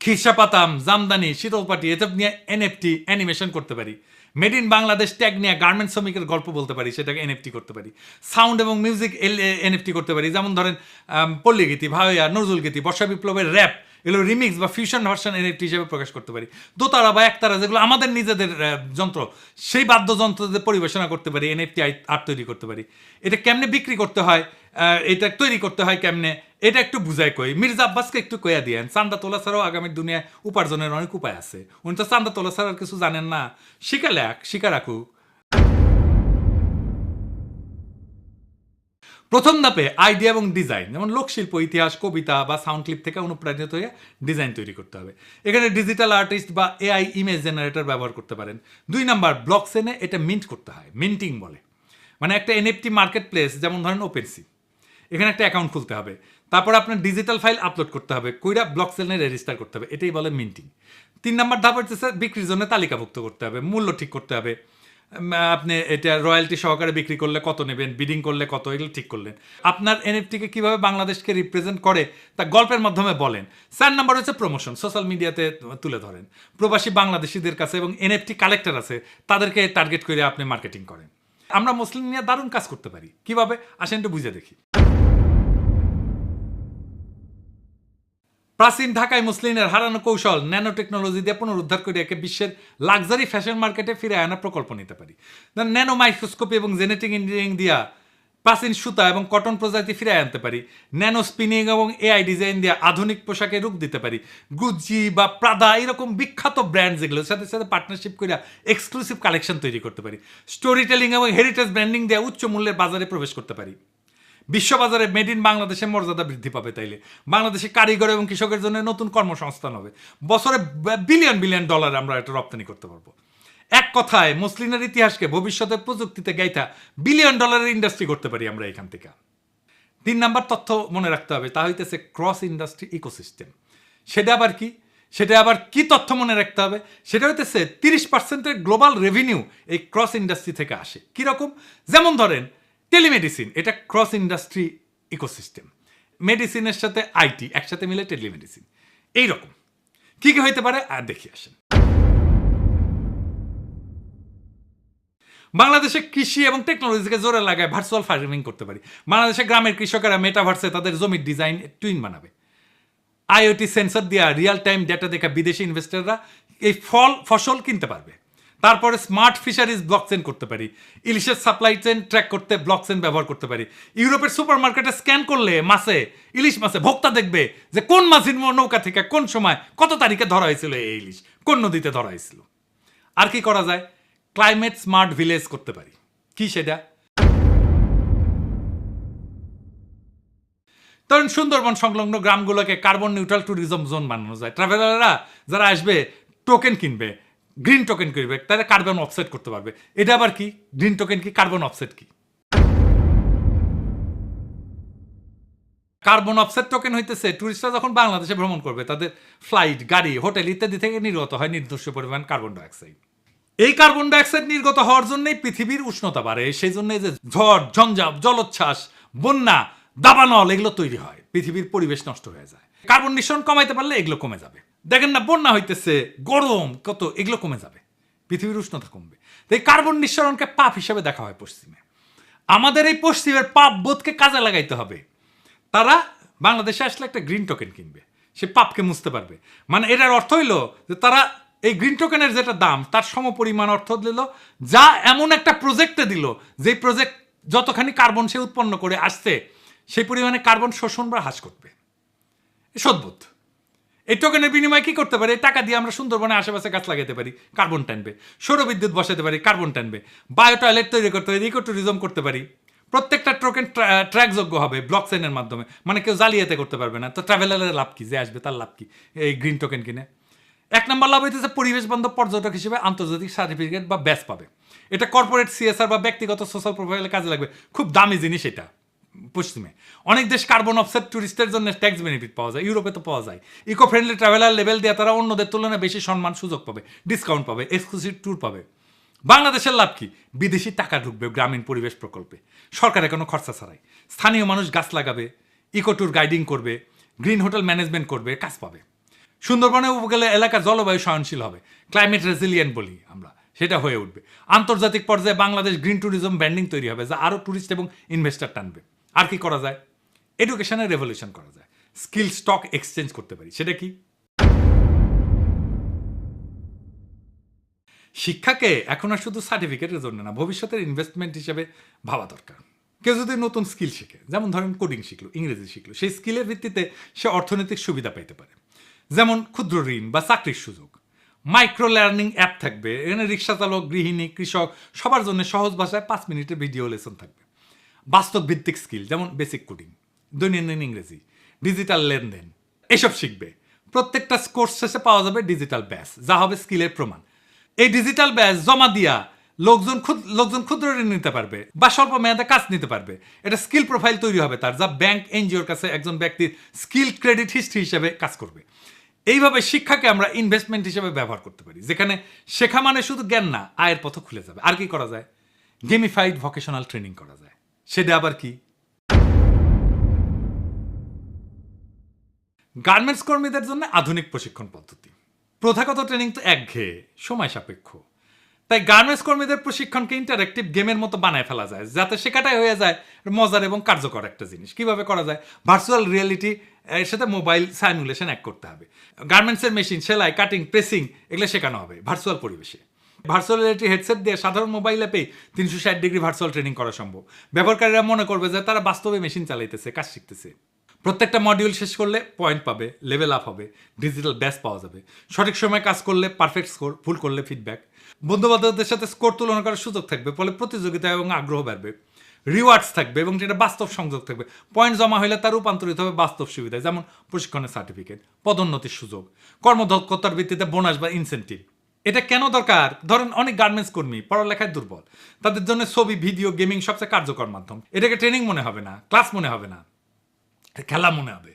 খিরসা পাতাম, জামদানি শীতলপাটি এসব নিয়ে এনএফটি অ্যানিমেশন করতে পারি মেড ইন বাংলাদেশ ট্যাগ নিয়ে গার্মেন্ট শ্রমিকের গল্প বলতে পারি, সেটাকে এনএফটি করতে পারি সাউন্ড এবং মিউজিক এনএফটি করতে পারি, যেমন ধরেন পল্লীগীতি পল্লী ভাওয়া নজরুল গীতি বর্ষা বিপ্লবের র্যাপ এগুলো রিমিক্স বা ফিউশন ভার্সন এনএফটি হিসেবে প্রকাশ করতে পারি। দোতারা বা একতারা যেগুলো আমাদের নিজেদের যন্ত্র, সেই বাদ্যযন্ত্রদের পরিবেশনা করতে পারি এনএফটি আর্ট তৈরি করতে পারি। এটা কেমনে বিক্রি করতে হয় এটা তৈরি করতে হয় কেমনে, এটা একটু বুঝাই কই। মির্জা আব্বাসকে একটু কইয়া দিয়েন, চান্দা তোলা ছাড়াও আগামী দুনিয়ায় উপার্জনের অনেক উপায় আছে। উনি তো চান্দা তোলা ছাড়া কিছু জানেন না। শিখা লেখ, শিখা রাখুক। প্রথম ধাপে আইডিয়া এবং ডিজাইন যেমন লোকশিল্প, ইতিহাস, কবিতা বা সাউন্ড ক্লিপ থেকে অনুপ্রাণিত হয়ে ডিজাইন তৈরি করতে হবে। এখানে ডিজিটাল আর্টিস্ট বা এআই ইমেজ জেনারেটর ব্যবহার করতে পারেন। দুই নাম্বার ব্লক সেনে এটা মিন্ট করতে হয় মিন্টিং বলে। মানে একটা এনএফটি মার্কেট প্লেস যেমন ধরেন ওপেনসি এখানে একটা অ্যাকাউন্ট খুলতে হবে। তারপর আপনার ডিজিটাল ফাইল আপলোড করতে হবে, কইরা ব্লক সেলে রেজিস্টার করতে হবে, এটাই বলে মিন্টিং তিন নাম্বার ধাপ হচ্ছে বিক্রির জন্য তালিকাভুক্ত করতে হবে, মূল্য ঠিক করতে হবে। আপনি এটা রয়্যালটি সহকারে বিক্রি করলে কত নেবেন, বিডিং করলে কত, এগুলো ঠিক করলেন। আপনার এনএফটিকে কীভাবে বাংলাদেশকে রিপ্রেজেন্ট করে, তা গল্পের মাধ্যমে বলেন। চার নাম্বার হচ্ছে প্রমোশন সোশ্যাল মিডিয়াতে তুলে ধরেন। প্রবাসী বাংলাদেশিদের কাছে এবং এনএফটি কালেক্টর আছে, তাদেরকে টার্গেট করে আপনি মার্কেটিং করেন। আমরা মুসলিম নিয়ে দারুণ কাজ করতে পারি। কীভাবে? আসেন একটু বুঝে দেখি। প্রাচীন ঢাকায় মুসলিমের হারানো কৌশল ন্যানো টেকনোলজি দিয়ে পুনরুদ্ধার করে একে বিশ্বের লাক্সারি ফ্যাশন মার্কেটে ফিরে আনার প্রকল্প নিতে পারি। ন্যানো মাইক্রোস্কোপি এবং জেনেটিক ইঞ্জিনিয়ারিং দিয়া প্রাচীন সুতা এবং কটন প্রজাতি ফিরে আনতে পারি। ন্যানো স্পিনিং এবং এআই ডিজাইন দিয়ে আধুনিক পোশাকে রূপ দিতে পারি। গুজি বা প্রাদা এরকম বিখ্যাত ব্র্যান্ড যেগুলোর সাথে সাথে পার্টনারশিপ করে এক্সক্লুসিভ কালেকশন তৈরি করতে পারি। স্টোরি টেলিং এবং হেরিটেজ ব্র্যান্ডিং দিয়ে উচ্চ মূল্যের বাজারে প্রবেশ করতে পারি। বিশ্ববাজারে মেড ইন বাংলাদেশের মর্যাদা বৃদ্ধি পাবে তাইলে। বাংলাদেশে কারিগর এবং কৃষকের জন্য নতুন কর্মসংস্থান হবে। বছরে বিলিয়ন বিলিয়ন ডলার আমরা এটা রপ্তানি করতে পারব। এক কথায়, মুসলিমের ইতিহাসকে ভবিষ্যতের প্রযুক্তিতে গাইতা বিলিয়ন ডলারের ইন্ডাস্ট্রি করতে পারি আমরা এখান থেকে। তিন নাম্বার তথ্য মনে রাখতে হবে, তা হইতেছে ক্রস ইন্ডাস্ট্রি ইকোসিস্টেম সেটা আবার কি? সেটা আবার কি তথ্য মনে রাখতে হবে? সেটা হইতেছে তিরিশ পার্সেন্টের গ্লোবাল রেভিনিউ এই ক্রস ইন্ডাস্ট্রি থেকে আসে। কীরকম? যেমন ধরেন টেলিমেডিসিন, এটা ক্রস ইন্ডাস্ট্রি ইকোসিস্টেম। মেডিসিনের সাথে আইটি, একসাথে মিলে টেলিমেডিসিন। এইরকম। কি কি হইতে পারে? আর দেখি আসেন। বাংলাদেশে কৃষি এবং টেকনোলজিকে জোরে লাগায় ভার্চুয়াল ফার্মিং করতে পারি। বাংলাদেশে গ্রামের কৃষকেরা মেটাভার্সে তাদের জমির ডিজাইন টুইন বানাবে। আইওটি সেন্সর দিয়া রিয়েল টাইম ডেটা দেখা বিদেশি ইনভেস্টররা এই ফল, ফসল কিনতে পারবে। তারপরে স্মার্ট ফিশারিজ ব্লকচেন করতে পারি। ইলিশের সাপ্লাই চেন ট্র্যাক করতে ব্লকচেন ব্যবহার করতে পারি। ইউরোপের সুপার মার্কেটে স্ক্যান করলে মাসে, ইলিশ মাসে ভোক্তা দেখবে যে কোন মাছের নৌকা থেকে কোন সময় কত তারিখে ধরা হয়েছিল এই ইলিশ, কোন নদীতে ধরা হয়েছিল। আর কি করা যায়? ক্লাইমেট স্মার্ট ভিলেজ করতে পারি। কি সেটা? ধরেন সুন্দরবন সংলগ্ন গ্রামগুলোকে কার্বন নিউট্রাল ট্যুরিজম জোন বানানো যায়। ট্রাভেলাররা যারা আসবে টোকেন কিনবে। গ্রিন টোকেন কিনবে তারা কার্বন অফসেট করতে পারবে। এটা আবার কি? গ্রিন টোকেন কি কার্বন অফসেট কি? কার্বন অফসেট টোকেন হইতেছে টুরিস্টরা যখন বাংলাদেশে ভ্রমণ করবে, তাদের ফ্লাইট গাড়ি হোটেল ইত্যাদি থেকে নির্গত হয় নির্দিষ্ট পরিমাণ কার্বন ডাইঅক্সাইড এই কার্বন ডাইঅক্সাইড নির্গত হওয়ার জন্যই পৃথিবীর উষ্ণতা বাড়ে, সেই জন্য যে ঝড় ঝঞ্ঝাপ জলোচ্ছ্বাস, বন্যা, দাবানল, এগুলো তৈরি হয়। পৃথিবীর পরিবেশ নষ্ট হয়ে যায়। কার্বন নিঃসরণ কমাইতে পারলে এগুলো কমে যাবে। দেখেন না, বন্যা হইতেছে, গরম, কত, এগুলো কমে যাবে, পৃথিবীর উষ্ণতা কমবে। তো এই কার্বন নিঃসরণকে পাপ হিসাবে দেখা হয় পশ্চিমে। আমাদের এই পশ্চিমের পাপ বোধকে কাজে লাগাইতে হবে। তারা বাংলাদেশে আসলে একটা গ্রিন টোকেন কিনবে, সে পাপকে মুছতে পারবে। মানে এটার অর্থ হইল যে তারা এই গ্রিন টোকেনের যেটা দাম, তার সমপরিমাণ অর্থ দিল, যা এমন একটা প্রজেক্টে দিল যে প্রজেক্ট যতখানি কার্বন সে উৎপন্ন করে আসছে, সেই পরিমাণে কার্বন শোষণ বা হ্রাস করবে সদ্ভুত এই টোকেনের বিনিময়ে কি করতে পারি? টাকা দিয়ে আমরা সুন্দরবনে আশেপাশে গাছ লাগাতে পারি, কার্বন টানবে। সৌরবিদ্যুৎ বসাতে পারি, কার্বন টানবে। বায়ো টয়লেট তৈরি করতে পারি ইকো ট্যুরিজম করতে পারি। প্রত্যেকটা টোকেন ট্র্যাকযোগ্য হবে ব্লক চেনের মাধ্যমে। মানে কেউ জালিয়াতে করতে পারবে না। তো ট্রাভেলারের লাভ কি? যে আসবে তার লাভ কি? এই গ্রিন টোকেন কিনে। এক নম্বর লাভ হইতেছে পরিবেশ বান্ধব পর্যটক হিসেবে আন্তর্জাতিক সার্টিফিকেট বা ব্যাচ পাবে। এটা কর্পোরেট সিএসআর বা ব্যক্তিগত সোশ্যাল প্রোফাইলে কাজে লাগবে। খুব দামি জিনিস এটা। পশ্চিমে অনেক দেশ কার্বন অফসেট ট্যুরিস্টের জন্য ট্যাক্স বেনিফিট পাওয়া যায়। ইউরোপে তো পাওয়া যায়। ইকো ফ্রেন্ডলি ট্রাভেলার লেভেল দিয়ে তারা অন্যদের তুলনায় বেশি সম্মান সুযোগ পাবে ডিসকাউন্ট পাবে এক্সক্লুসিভ ট্যুর পাবে। বাংলাদেশের লাভ কি? বিদেশি টাকা ঢুকবে গ্রামীণ পরিবেশ প্রকল্পে। সরকারের কোনো খরচা ছাড়াই। স্থানীয় মানুষ গাছ লাগাবে ইকো ট্যুর গাইডিং করবে গ্রিন হোটেল ম্যানেজমেন্ট করবে, কাজ পাবে। সুন্দরবনে উপকূলে এলাকা জলবায়ু সহনশীল হবে। ক্লাইমেট রেজিলিয়েন্ট বলি আমরা। সেটা হয়ে উঠবে। আন্তর্জাতিক পর্যায়ে বাংলাদেশ গ্রিন ট্যুরিজম ব্র্যান্ডিং তৈরি হবে, যা আরও ট্যুরিস্ট এবং ইনভেস্টার টানবে। আর কি করা যায়? এডুকেশনের রেভলিউশন করা যায়। স্কিল স্টক এক্সচেঞ্জ করতে পারি। সেটা কি? শিক্ষাকে এখন আর শুধু সার্টিফিকেটের জন্য না, ভবিষ্যতের ইনভেস্টমেন্ট হিসেবে ভাবা দরকার। কেউ যদি নতুন স্কিল শিখে, যেমন ধরেন কোডিং শিখলো, ইংরেজি শিখলো, সেই স্কিলের ভিত্তিতে সে অর্থনৈতিক সুবিধা পেতে পারে। যেমন ক্ষুদ্র ঋণ বা চাকরির সুযোগ। মাইক্রো লার্নিং অ্যাপ থাকবে, এখানে রিক্সা চালক, গৃহিণী, কৃষক, সবার জন্য সহজ ভাষায় পাঁচ মিনিটের ভিডিও লেসন থাকবে। বাস্তব ভিত্তিক স্কিল যেমন বেসিক কোডিং দৈনন্দিন ইংরেজি ডিজিটাল লেনদেন, এসব শিখবে। প্রত্যেকটা কোর্স শেষে পাওয়া যাবে ডিজিটাল ব্যাস যা হবে স্কিলের প্রমাণ। এই ডিজিটাল ব্যাস জমা দিয়া লোকজন ক্ষুদ- লোকজন ক্ষুদ্র ঋণ নিতে পারবে বা স্বল্প মেয়াদে কাজ নিতে পারবে। এটা স্কিল প্রোফাইল তৈরি হবে তার, যা ব্যাংক এনজিওর কাছে একজন ব্যক্তির স্কিল ক্রেডিট হিস্ট্রি হিসেবে কাজ করবে। এইভাবে শিক্ষাকে আমরা ইনভেস্টমেন্ট হিসেবে ব্যবহার করতে পারি, যেখানে শেখা মানে শুধু জ্ঞান না, আয়ের পথ খুলে যাবে। আর কি করা যায়? গেমিফাইড ভোকেশনাল ট্রেনিং করা যায়। সেটা আবার কি? গার্মেন্টস কর্মীদের জন্য আধুনিক প্রশিক্ষণ পদ্ধতি। প্রথাগত ট্রেনিং তো একঘেয়ে, সময় সাপেক্ষ। তাই গার্মেন্টস কর্মীদের প্রশিক্ষণকে ইন্টারেক্টিভ গেমের মতো বানায় ফেলা যায়, যাতে শেখাটাই হয়ে যায় মজার এবং কার্যকর একটা জিনিস। কীভাবে করা যায়? ভার্চুয়াল রিয়েলিটি এর সাথে মোবাইল সাইমুলেশন এক করতে হবে। গার্মেন্টসের মেশিন সেলাই কাটিং প্রেসিং এগুলো শেখানো হবে ভার্চুয়াল পরিবেশে। ভার্চুয়াল রিয়েলিটি হেডসেট দিয়ে সাধারণ মোবাইল অ্যাপে তিনশো ষাট ডিগ্রি ভার্চুয়াল ট্রেনিং করা সম্ভব। ব্যবহারকারীরা মনে করবে যে তারা বাস্তবে মেশিন চালাইতেছে, কাজ শিখতেছে। প্রত্যেকটা মডিউল শেষ করলে পয়েন্ট পাবে লেভেল আপ হবে ডিজিটাল ব্যাস পাওয়া যাবে। সঠিক সময় কাজ করলে পারফেক্ট স্কোর ভুল করলে ফিডব্যাক বন্ধু বান্ধবদের সাথে স্কোর তুলনা করার সুযোগ থাকবে, ফলে প্রতিযোগিতা এবং আগ্রহ বাড়বে। রিওয়ার্ডস থাকবে এবং যেটা বাস্তব সংযোগ থাকবে। পয়েন্ট জমা হলে তার রূপান্তরিত হবে বাস্তব সুবিধায়, যেমন প্রশিক্ষণের সার্টিফিকেট পদোন্নতির সুযোগ, কর্মদক্ষতার ভিত্তিতে বোনাস বা ইনসেন্টিভ এটা কেন দরকার? ধরেন অনেক গার্মেন্টস কর্মী পড়ালেখায় দুর্বল। তাদের জন্য ছবি, ভিডিও, গেমিং সবচেয়ে কার্যকর মাধ্যম। এটাকে ট্রেনিং মনে হবে না ক্লাস মনে হবে না খেলা মনে হবে।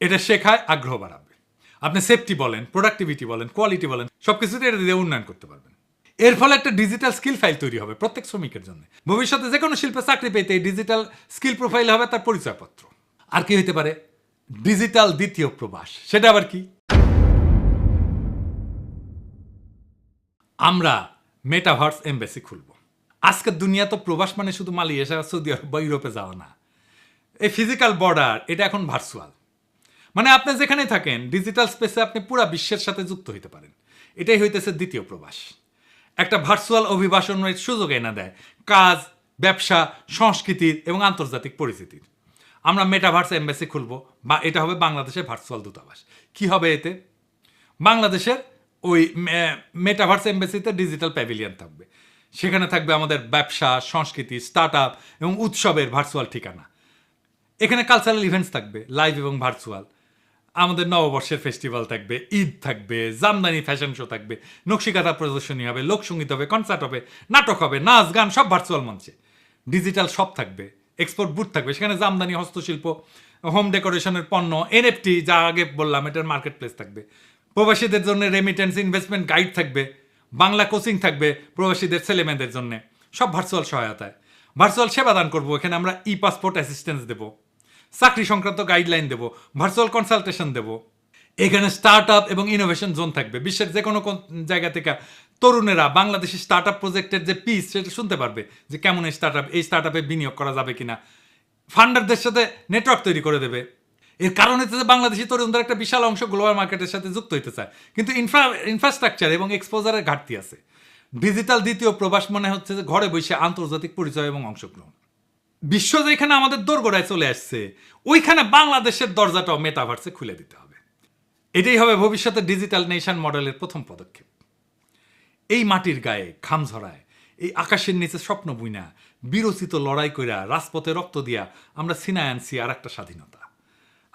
এটা শেখায় আগ্রহ বাড়াবে। আপনি সেফটি বলেন প্রোডাক্টিভিটি বলেন কোয়ালিটি বলেন সব কিছুতে এটা দিয়ে উন্নয়ন করতে পারবেন। এর ফলে একটা ডিজিটাল স্কিল ফাইল তৈরি হবে প্রত্যেক শ্রমিকের জন্য। ভবিষ্যতে যে কোনো শিল্পে চাকরি পেতে এই ডিজিটাল স্কিল প্রোফাইল হবে তার পরিচয়পত্র। আর কি হইতে পারে? ডিজিটাল দ্বিতীয় প্রবাস। সেটা আবার কি? আমরা মেটাভার্স এমবেসি খুলব। আজকের দুনিয়া তো প্রবাস মানে শুধু মালয়েশিয়া, সৌদি আরব বা ইউরোপে যাওয়া না। এই ফিজিক্যাল বর্ডার এটা এখন ভার্চুয়াল মানে আপনি যেখানে থাকেন ডিজিটাল স্পেসে আপনি পুরো বিশ্বের সাথে যুক্ত হইতে পারেন। এটাই হইতেছে দ্বিতীয় প্রবাস। একটা ভার্চুয়াল অভিবাসনের সুযোগ এনে দেয় কাজ, ব্যবসা সংস্কৃতির এবং আন্তর্জাতিক পরিচিতির আমরা মেটাভার্স এম্বাসি খুলব বা এটা হবে বাংলাদেশের ভার্চুয়াল দূতাবাস। কি হবে এতে? বাংলাদেশের ওই মেটাভার্স এম্বাসিতে ডিজিটাল প্যাভিলিয়ন থাকবে। সেখানে থাকবে আমাদের ব্যবসা, সংস্কৃতি স্টার্ট আপ এবং উৎসবের ভার্চুয়াল ঠিকানা। এখানে কালচারাল ইভেন্টস থাকবে লাইভ এবং ভার্চুয়াল আমাদের নববর্ষের ফেস্টিভ্যাল থাকবে, ঈদ থাকবে, জামদানি ফ্যাশন শো থাকবে নকশিকাতা প্রদর্শনী হবে, লোকসঙ্গীত হবে কনসার্ট হবে, নাটক হবে, নাচ, গান, সব ভার্চুয়াল মঞ্চে। ডিজিটাল সব থাকবে এক্সপোর্ট বুথ থাকবে, সেখানে জামদানি, হস্তশিল্প হোম ডেকোরেশনের পণ্য এনএফটি যা আগে বললাম, এটার মার্কেট প্লেস থাকবে। প্রবাসীদের জন্য রেমিটেন্স ইনভেস্টমেন্ট গাইড থাকবে, বাংলা কোচিং থাকবে প্রবাসীদের ছেলেমেয়েদের জন্য। সব ভার্চুয়াল সহায়তায়। ভার্চুয়াল সেবা দান করব, এখানে আমরা ই পাসপোর্ট অ্যাসিস্ট্যান্স দেবো। চাকরি সংক্রান্ত গাইডলাইন দেবো ভার্চুয়াল কনসালটেশন দেবো। এখানে স্টার্ট আপ এবং ইনোভেশন জোন থাকবে। বিশ্বের যে কোনো জায়গা থেকে তরুণেরা বাংলাদেশি স্টার্ট আপ প্রজেক্টের যে পিস সেটা শুনতে পারবে যে কেমন এই স্টার্ট আপ এই স্টার্ট আপে বিনিয়োগ করা যাবে কিনা। ফান্ডারদের সাথে নেটওয়ার্ক তৈরি করে দেবে। এর কারণ হচ্ছে যে বাংলাদেশি তরুণদের একটা বিশাল অংশ গ্লোবাল মার্কেটের সাথে যুক্ত হতে চায়। কিন্তু ইনফ্রা ইনফ্রাস্ট্রাকচার এবং এক্সপোজারের ঘাটতি আছে। ডিজিটাল দ্বিতীয় প্রবাস মনে হচ্ছে যে ঘরে বসে আন্তর্জাতিক পরিচয় এবং অংশগ্রহণ। বিশ্ব যেখানে আমাদের দোরগোড়ায় চলে আসছে, ওইখানে বাংলাদেশের দরজাটাও মেটাভার্সে খুলে দিতে হবে। এটাই হবে ভবিষ্যতে ডিজিটাল নেশন মডেলের প্রথম পদক্ষেপ। এই মাটির গায়ে ঘাম ঝরায়, এই আকাশের নিচে স্বপ্ন বুইনা, বিরচিত লড়াই কইরা রাজপথে রক্ত দিয়া আমরা সিনায় আনছি আর একটা স্বাধীনতা।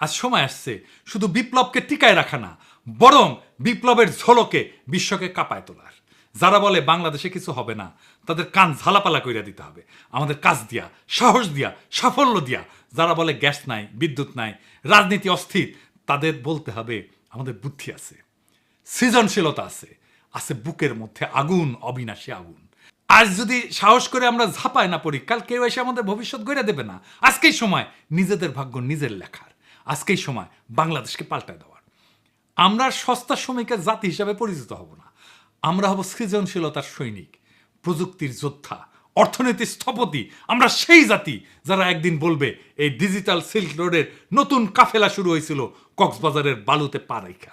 আজ সময় আসছে, শুধু বিপ্লবকে টিকায় রাখা না, বরং বিপ্লবের ঝলকে বিশ্বকে কাঁপায় তোলার। যারা বলে বাংলাদেশে কিছু হবে না, তাদের কান ঝালাপালা কইরা দিতে হবে। আমাদের কাজ দিয়া, সাহস দিয়া, সাফল্য দিয়া, যারা বলে গ্যাস নাই, বিদ্যুৎ নাই, রাজনীতি অস্থির, তাদের বলতে হবে আমাদের বুদ্ধি আছে, সৃজনশীলতা আছে আছে বুকের মধ্যে আগুন, অবিনাশী আগুন। আজ যদি সাহস করে আমরা ঝাঁপায় না পড়ি, কাল কেউ এসে আমাদের ভবিষ্যৎ গড়ে দেবে না। আজকেই সময় নিজেদের ভাগ্য নিজের লেখার। আজকেই সময় বাংলাদেশকে পাল্টায় দেওয়ার। আমরা সস্তা শ্রমিকের জাতি হিসাবে পরিচিত হব না। আমরা হব সৃজনশীলতার সৈনিক, প্রযুক্তির যোদ্ধা, অর্থনীতির স্থপতি। আমরা সেই জাতি যারা একদিন বলবে, এই ডিজিটাল সিল্ক রোডের নতুন কাফেলা শুরু হয়েছিল কক্সবাজারের বালুতে পা রেখা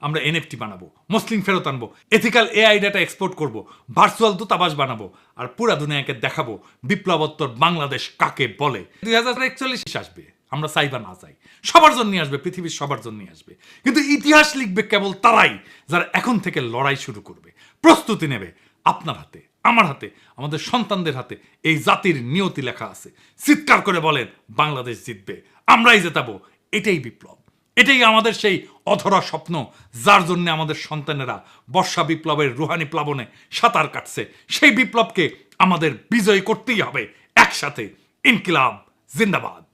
আমরা এনএফটি বানাবো মুসলিম ফেরত আনব, এথিক্যাল এআই ডাটা এক্সপোর্ট করব, ভার্চুয়াল দূতাবাস বানাবো, আর পুরা দুনিয়াকে দেখাবো বিপ্লবোত্তর বাংলাদেশ কাকে বলে? দুই হাজার একচল্লিশ আসবে। আমরা চাই বা না চাই সবার জন্য আসবে, পৃথিবীর সবার জন্য আসবে। কিন্তু ইতিহাস লিখবে কেবল তারাই যারা এখন থেকে লড়াই শুরু করবে। প্রস্তুতি নেবে আপনার হাতে, আমার হাতে, আমাদের সন্তানদের হাতে। এই জাতির নিয়তি লেখা আছে। চিৎকার করে বলেন, বাংলাদেশ জিতবে, আমরাই জেতাবো। এটাই বিপ্লব। এটাই আমাদের সেই অধরা স্বপ্ন, যার জন্য আমাদের সন্তানেরা বর্ষা বিপ্লবের রুহানি প্লাবনে সাঁতার কাটছে। সেই বিপ্লবকে আমাদের বিজয় করতেই হবে। একসাথে ইনকিলাব, জিন্দাবাদ।